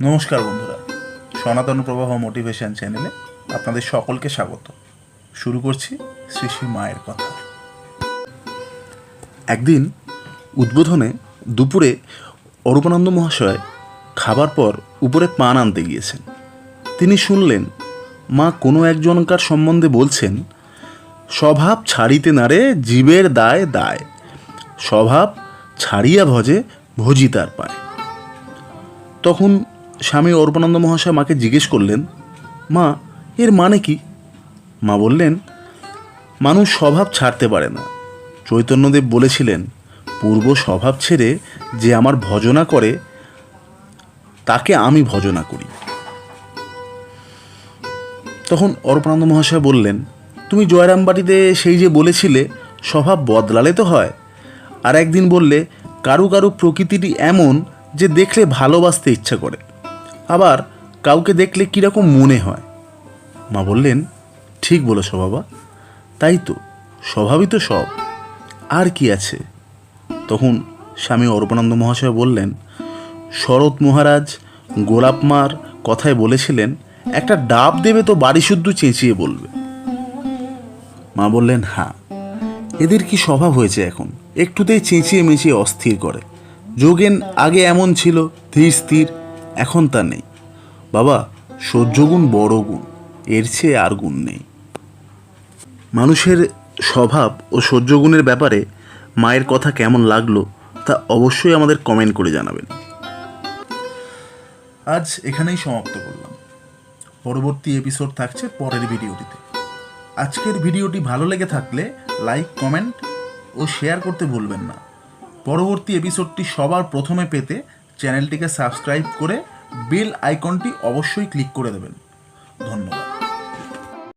নমস্কার বন্ধুরা, সনাতন প্রবাহ মোটিভেশন চ্যানেলে আপনাদের সকলকে স্বাগত। শুরু করছি শ্রী শ্রী মায়ের কথা। একদিন উদ্বোধনে দুপুরে অরূপানন্দ মহাশয় খাবার পর উপরে পান আনতে গিয়েছেন। তিনি শুনলেন, মা কোনো একজনকার সম্বন্ধে বলছেন, স্বভাব ছাড়িতে নারে জীবের দায় দায়। স্বভাব ছাড়িয়া ভজে ভজি তার পায়। তখন স্বামী অর্পণানন্দ মহাশয় মাকে জিজ্ঞেস করলেন, মা, এর মানে কি? মা বললেন, মানুষ স্বভাব ছাড়তে পারে না। চৈতন্যদেব বলেছিলেন, পূর্ব স্বভাব ছেড়ে যে আমার ভজনা করে, তাকে আমি ভজনা করি। তখন অর্পণানন্দ মহাশয় বললেন, তুমি জয়রামবাটিতে সেই যে বলেছিলে, স্বভাব বদলালে তো হয়। আর একদিন বললে, কারু কারু প্রকৃতিটি এমন যে দেখলে ভালোবাসতে ইচ্ছা করে। আবার কাউকে দেখলে কীরকম মনে হয়? মা বললেন, ঠিক বলেছ বাবা, তাই তো, স্বভাবই তো সব। আর কি আছে? তখন স্বামী অর্পণানন্দ মহাশয় বললেন, শরৎ মহারাজ, গোলাপ মার কথায় বলেছিলেন, একটা ডাব দেবে তো বাড়ি শুদ্ধ চেঁচিয়ে বলবে। মা বললেন হ্যাঁ এদের কি স্বভাব হয়েছে এখন? একটুতেই চেঁচিয়ে মেঁচিয়ে অস্থির করে। যোগেন আগে এমন ছিল, ধীর স্থির এখন তা নেই। বাবা, সহ্য গুণ বড় গুণ, এর চেয়ে আর গুণ নেই। মানুষের স্বভাব ও সহ্য গুণের ব্যাপারে মায়ের কথা কেমন লাগল তা অবশ্যই আমাদের কমেন্ট করে জানাবেন। আজ এখানেই সমাপ্ত করলাম। পরবর্তী এপিসোড থাকছে পরের ভিডিওটিতে। আজকের ভিডিওটি ভালো লেগে থাকলে লাইক কমেন্ট ও শেয়ার করতে ভুলবেন না। পরবর্তী এপিসোডটি সবার প্রথমে পেতে চ্যানেলটিকে সাবস্ক্রাইব করে বেল আইকনটি অবশ্যই ক্লিক করে দেবেন।